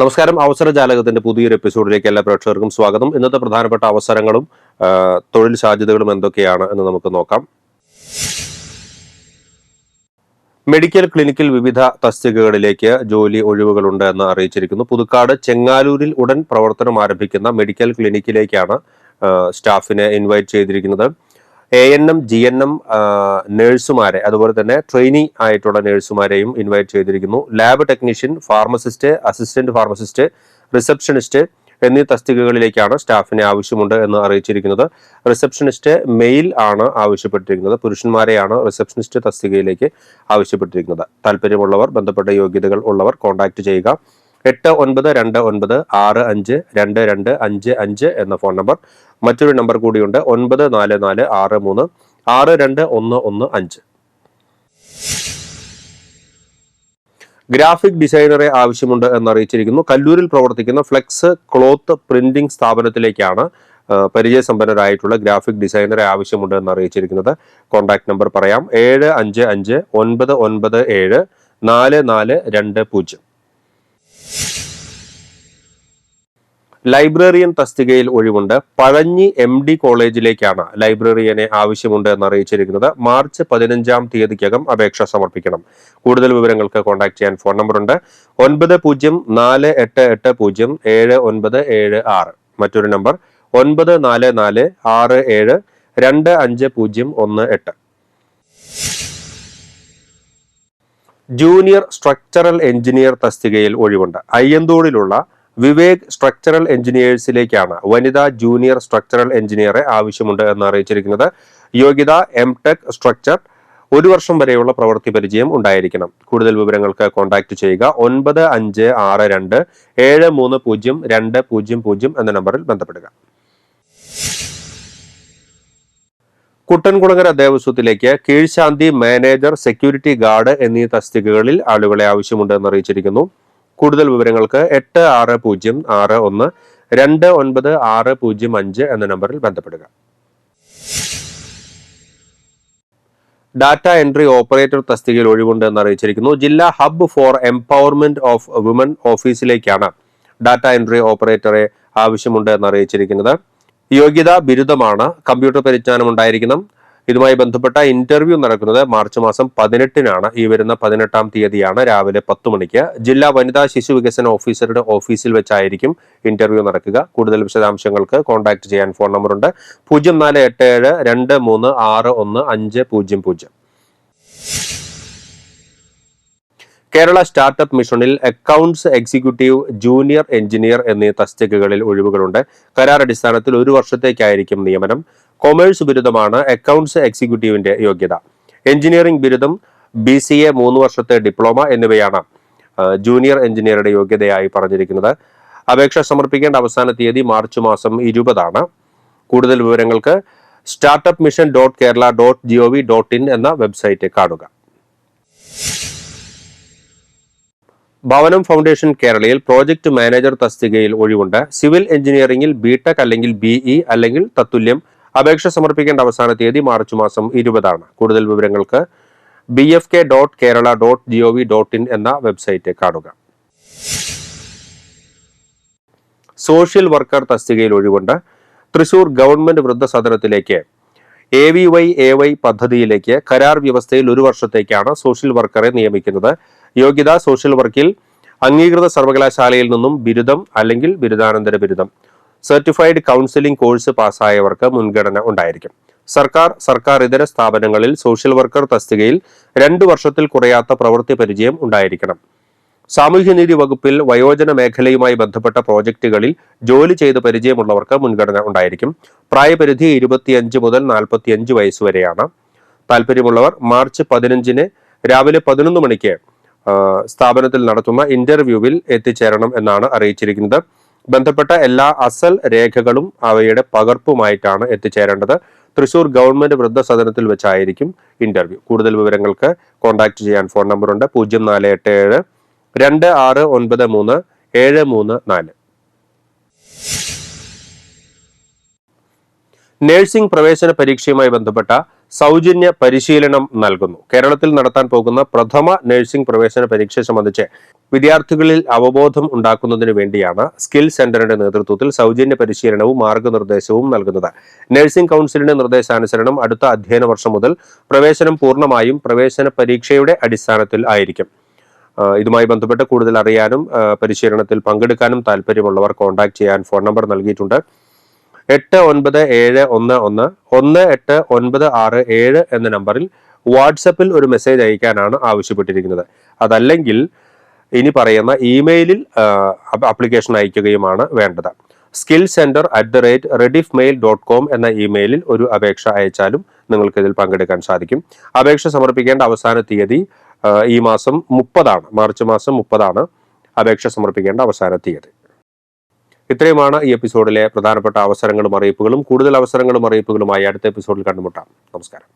നമസ്കാരം. അവസര ജാലകത്തിന്റെ പുതിയൊരു എപ്പിസോഡിലേക്ക് എല്ലാ പ്രേക്ഷകർക്കും സ്വാഗതം. ഇന്നത്തെ പ്രധാനപ്പെട്ട അവസരങ്ങളും തൊഴിൽ സാധ്യതകളും എന്തൊക്കെയാണ് എന്ന് നമുക്ക് നോക്കാം. മെഡിക്കൽ ക്ലിനിക്കിൽ വിവിധ തസ്തികകളിലേക്ക് ജോലി ഒഴിവുകളുണ്ട് എന്ന് അറിയിച്ചിരിക്കുന്നു. പുതുക്കാട് ചെങ്ങാലൂരിൽ ഉടൻ പ്രവർത്തനം ആരംഭിക്കുന്ന മെഡിക്കൽ ക്ലിനിക്കിലേക്കാണ് സ്റ്റാഫിനെ ഇൻവൈറ്റ് ചെയ്തിരിക്കുന്നത്. A N M G N M നേഴ്സുമാരെ അതുപോലെ തന്നെ ട്രെയിനി ആയിട്ടുള്ള നേഴ്സുമാരെയും ഇൻവൈറ്റ് ചെയ്തിരിക്കുന്നു. Lab technician pharmacist assistant pharmacist receptionist എന്നീ തസ്തികകളിലേക്കാണ് സ്റ്റാഫിനെ ആവശ്യമുണ്ട് എന്ന് അറിയിച്ചിരിക്കുന്നത്. റിസപ്ഷനിസ്റ്റ് മെയിൽ ആണ് ആവശ്യപ്പെട്ടിരിക്കുന്നത്. പുരുഷന്മാരെയാണ് റിസപ്ഷനിസ്റ്റ് തസ്തികയിലേക്ക് ആവശ്യപ്പെട്ടിരിക്കുന്നത്. താല്പര്യമുള്ളവർ ബന്ധപ്പെട്ട യോഗ്യതകൾ ഉള്ളവർ കോൺടാക്ട് ചെയ്യുക. എട്ട് ഒൻപത് രണ്ട് ഒൻപത് ആറ് അഞ്ച് രണ്ട് രണ്ട് അഞ്ച് അഞ്ച് എന്ന ഫോൺ നമ്പർ. മറ്റൊരു നമ്പർ കൂടിയുണ്ട് ഒൻപത് നാല് നാല് ആറ് മൂന്ന് ആറ് രണ്ട് ഒന്ന് ഒന്ന് അഞ്ച്. ഗ്രാഫിക് ഡിസൈനറെ ആവശ്യമുണ്ട് എന്നറിയിച്ചിരിക്കുന്നു. കല്ലൂരിൽ പ്രവർത്തിക്കുന്ന ഫ്ലെക്സ് ക്ലോത്ത് പ്രിന്റിംഗ് സ്ഥാപനത്തിലേക്കാണ് പരിചയസമ്പന്നരായിട്ടുള്ള ഗ്രാഫിക് ഡിസൈനറെ ആവശ്യമുണ്ട് എന്ന് അറിയിച്ചിരിക്കുന്നത് കോൺടാക്ട് നമ്പർ പറയാം. ഏഴ് അഞ്ച് അഞ്ച് ഒൻപത് ഒൻപത് ഏഴ് നാല് നാല് രണ്ട് പൂജ്യം. ലൈബ്രറിയൻ തസ്തികയിൽ ഒഴിവുണ്ട്. പഴഞ്ഞി എം ഡി കോളേജിലേക്കാണ് ലൈബ്രറിയനെ ആവശ്യമുണ്ട് എന്ന് അറിയിച്ചിരിക്കുന്നത് മാർച്ച് പതിനഞ്ചാം തീയതിക്കകം അപേക്ഷ സമർപ്പിക്കണം. കൂടുതൽ വിവരങ്ങൾക്ക് കോൺടാക്ട് ചെയ്യാൻ ഫോൺ നമ്പർ ഉണ്ട്. ഒൻപത് പൂജ്യം നാല് എട്ട് എട്ട് പൂജ്യം ഏഴ് ഒൻപത് ഏഴ് ആറ്. മറ്റൊരു നമ്പർ ഒൻപത് നാല് നാല് ആറ് ഏഴ് രണ്ട് അഞ്ച് പൂജ്യം ഒന്ന് എട്ട്. ജൂനിയർ സ്ട്രക്ചറൽ എഞ്ചിനീയർ തസ്തികയിൽ ഒഴിവുണ്ട്. അയ്യന്തോടിലുള്ള വിവേക് സ്ട്രക്ചറൽ എഞ്ചിനീയേഴ്സിലേക്കാണ് വനിതാ ജൂനിയർ സ്ട്രക്ചറൽ എഞ്ചിനീയറെ ആവശ്യമുണ്ട് എന്ന് അറിയിച്ചിരിക്കുന്നത്. യോഗ്യത എം ടെക് സ്ട്രക്ചർ ഒരു വർഷം വരെയുള്ള പ്രവൃത്തി പരിചയം ഉണ്ടായിരിക്കണം. കൂടുതൽ വിവരങ്ങൾക്ക് കോൺടാക്ട് ചെയ്യുക ഒൻപത് അഞ്ച് ആറ് രണ്ട് ഏഴ് മൂന്ന് പൂജ്യം രണ്ട് പൂജ്യം പൂജ്യം എന്ന നമ്പറിൽ ബന്ധപ്പെടുക. കുട്ടൻകുളങ്ങര ദേവസ്വത്തിലേക്ക് കീഴ്ശാന്തി മാനേജർ സെക്യൂരിറ്റി ഗാർഡ് എന്നീ തസ്തികകളിൽ ആളുകളെ ആവശ്യമുണ്ടെന്ന് അറിയിച്ചിരിക്കുന്നു. കൂടുതൽ വിവരങ്ങൾക്ക് എട്ട് ആറ് പൂജ്യം ആറ് ഒന്ന് രണ്ട് ഒൻപത് ആറ് പൂജ്യം അഞ്ച് എന്ന നമ്പറിൽ ബന്ധപ്പെടുക. ഡാറ്റ എൻട്രി ഓപ്പറേറ്റർ തസ്തികയിൽ ഒഴിവുണ്ട് എന്ന് അറിയിച്ചിരിക്കുന്നു ജില്ലാ hub for empowerment of women ഓഫീസിലേക്കാണ് data entry ഓപ്പറേറ്ററെ ആവശ്യമുണ്ട് എന്ന് അറിയിച്ചിരിക്കുന്നത് യോഗ്യത ബിരുദമാണ് കമ്പ്യൂട്ടർ പരിജ്ഞാനം ഉണ്ടായിരിക്കണം. ഇതുമായി ബന്ധപ്പെട്ട ഇന്റർവ്യൂ നടക്കുന്നത് മാർച്ച് മാസം പതിനെട്ടിനാണ്. ഈ വരുന്ന പതിനെട്ടാം തീയതിയാണ് രാവിലെ പത്ത് മണിക്ക്. ജില്ലാ വനിതാ ശിശു വികസന ഓഫീസറുടെ ഓഫീസിൽ വെച്ചായിരിക്കും ഇന്റർവ്യൂ നടക്കുക. കൂടുതൽ വിശദാംശങ്ങൾക്ക് കോൺടാക്ട് ചെയ്യാൻ ഫോൺ നമ്പറുണ്ട് പൂജ്യം നാല് എട്ട് ഏഴ് രണ്ട് മൂന്ന് ആറ് ഒന്ന് അഞ്ച് പൂജ്യം പൂജ്യം. കേരള സ്റ്റാർട്ടപ്പ് മിഷനിൽ അക്കൗണ്ട്സ് എക്സിക്യൂട്ടീവ് ജൂനിയർ എഞ്ചിനീയർ എന്നീ തസ്തികകളിൽ ഒഴിവുകളുണ്ട്. കരാർ അടിസ്ഥാനത്തിൽ ഒരു വർഷത്തേക്കായിരിക്കും നിയമനം. കൊമേഴ്സ് ബിരുദമാണ് അക്കൗണ്ട്സ് എക്സിക്യൂട്ടീവിന്റെ യോഗ്യത. എഞ്ചിനീയറിംഗ് ബിരുദം ബി സി എ മൂന്ന് വർഷത്തെ ഡിപ്ലോമ എന്നിവയാണ് ജൂനിയർ എഞ്ചിനീയറുടെ യോഗ്യതയായി പറഞ്ഞിരിക്കുന്നത്. അപേക്ഷ സമർപ്പിക്കേണ്ട അവസാന തീയതി മാർച്ച് മാസം ഇരുപതാണ്. കൂടുതൽ വിവരങ്ങൾക്ക് startup mission dot Kerala dot G O V dot in എന്ന വെബ്സൈറ്റ് കാണുക. ഭവനം ഫൗണ്ടേഷൻ കേരളയിൽ പ്രോജക്ട് മാനേജർ തസ്തികയിൽ ഒഴിവുണ്ട്. സിവിൽ എഞ്ചിനീയറിംഗിൽ ബിടെക് അല്ലെങ്കിൽ ബിഇ അല്ലെങ്കിൽ തത്തുല്യം. അപേക്ഷ സമർപ്പിക്കേണ്ട അവസാന തീയതി മാർച്ച് മാസം ഇരുപതാണ്. കൂടുതൽ വിവരങ്ങൾക്ക് B F K dot Kerala dot G O V dot in എന്ന വെബ്സൈറ്റ് കാണുക. സോഷ്യൽ വർക്കർ തസ്തികയിൽ ഒഴിവുണ്ട്. Thrissur government വൃദ്ധസദനത്തിലേക്ക് A V Y A Y പദ്ധതിയിലേക്ക് കരാർ വ്യവസ്ഥയിൽ ഒരു വർഷത്തേക്കാണ് സോഷ്യൽ വർക്കറെ നിയമിക്കുന്നത്. യോഗ്യത സോഷ്യൽ വർക്കിൽ അംഗീകൃത സർവകലാശാലയിൽ നിന്നും ബിരുദം അല്ലെങ്കിൽ ബിരുദാനന്തര ബിരുദം സർട്ടിഫൈഡ് കൗൺസിലിംഗ് കോഴ്സ് പാസ്സായവർക്ക് മുൻഗണന ഉണ്ടായിരിക്കും. സർക്കാർ സർക്കാർ ഇതര സ്ഥാപനങ്ങളിൽ സോഷ്യൽ വർക്കർ തസ്തികയിൽ രണ്ടു വർഷത്തിൽ കുറയാത്ത പ്രവൃത്തി പരിചയം ഉണ്ടായിരിക്കണം. സാമൂഹ്യനീതി വകുപ്പിൽ വയോജന മേഖലയുമായി ബന്ധപ്പെട്ട പ്രോജക്റ്റുകളിൽ ജോലി ചെയ്ത് പരിചയമുള്ളവർക്ക് മുൻഗണന ഉണ്ടായിരിക്കും. പ്രായപരിധി ഇരുപത്തിയഞ്ച് മുതൽ നാൽപ്പത്തിയഞ്ച് വയസ്സ് വരെയാണ്. താല്പര്യമുള്ളവർ മാർച്ച് പതിനഞ്ചിന് രാവിലെ പതിനൊന്ന് മണിക്ക് സ്ഥാപനത്തിൽ നടത്തുന്ന ഇന്റർവ്യൂവിൽ എത്തിച്ചേരണം എന്നാണ് അറിയിച്ചിരിക്കുന്നത്. ബന്ധപ്പെട്ട എല്ലാ അസൽ രേഖകളും അവയുടെ പകർപ്പുമായിട്ടാണ് എത്തിച്ചേരേണ്ടത്. തൃശൂർ ഗവൺമെന്റ് വൃദ്ധസദനത്തിൽ വെച്ചായിരിക്കും ഇന്റർവ്യൂ. കൂടുതൽ വിവരങ്ങൾക്ക് കോൺടാക്ട് ചെയ്യാൻ ഫോൺ നമ്പറുണ്ട് പൂജ്യം നാല് എട്ട് ഏഴ് രണ്ട് ആറ് ഒൻപത് മൂന്ന് ഏഴ് മൂന്ന് നാല്. നഴ്സിംഗ് പ്രവേശന പരീക്ഷയുമായി ബന്ധപ്പെട്ട സൗജന്യ പരിശീലനം നൽകുന്നു. കേരളത്തിൽ നടത്താൻ പോകുന്ന പ്രഥമ നഴ്സിംഗ് പ്രവേശന പരീക്ഷ സംബന്ധിച്ച് വിദ്യാർത്ഥികളിൽ അവബോധം ഉണ്ടാക്കുന്നതിന് വേണ്ടിയാണ് സ്കിൽ സെന്ററിന്റെ നേതൃത്വത്തിൽ സൗജന്യ പരിശീലനവും മാർഗനിർദ്ദേശവും നൽകുന്നത്. നഴ്സിംഗ് കൗൺസിലിന്റെ നിർദ്ദേശാനുസരണം അടുത്ത അധ്യയന വർഷം മുതൽ പ്രവേശനം പൂർണമായും പ്രവേശന പരീക്ഷയുടെ അടിസ്ഥാനത്തിൽ ആയിരിക്കും. ഇതുമായി ബന്ധപ്പെട്ട് കൂടുതൽ അറിയാനും പരിശീലനത്തിൽ പങ്കെടുക്കാനും താല്പര്യമുള്ളവർ കോൺടാക്ട് ചെയ്യാൻ ഫോൺ നമ്പർ നൽകിയിട്ടുണ്ട്. എട്ട് ഒൻപത് ഏഴ് ഒന്ന് ഒന്ന് ഒന്ന് എട്ട് ഒൻപത് ആറ് ഏഴ് എന്ന നമ്പറിൽ വാട്സപ്പിൽ ഒരു മെസ്സേജ് അയക്കാനാണ് ആവശ്യപ്പെട്ടിരിക്കുന്നത്. അതല്ലെങ്കിൽ ഇനി പറയുന്ന ഇമെയിലിൽ അപ്ലിക്കേഷൻ അയക്കുകയുമാണ് വേണ്ടത്. Skill centre at the rate Rediff mail dot com എന്ന ഇമെയിലിൽ ഒരു അപേക്ഷ അയച്ചാലും നിങ്ങൾക്ക് ഇതിൽ പങ്കെടുക്കാൻ സാധിക്കും. അപേക്ഷ സമർപ്പിക്കേണ്ട അവസാന തീയതി ഈ മാസം മുപ്പതാണ്. മാർച്ച് മാസം മുപ്പതാണ്. അപേക്ഷ സമർപ്പിക്കേണ്ട അവസാന തീയതി. ഇത്രയുമാണ് ഈ എപ്പിസോഡിലെ പ്രധാനപ്പെട്ട അവസരങ്ങളും അറിയിപ്പുകളും. കൂടുതൽ അവസരങ്ങളും അറിയിപ്പുകളുമായി അടുത്ത എപ്പിസോഡിൽ കണ്ടുമുട്ടാം. നമസ്കാരം.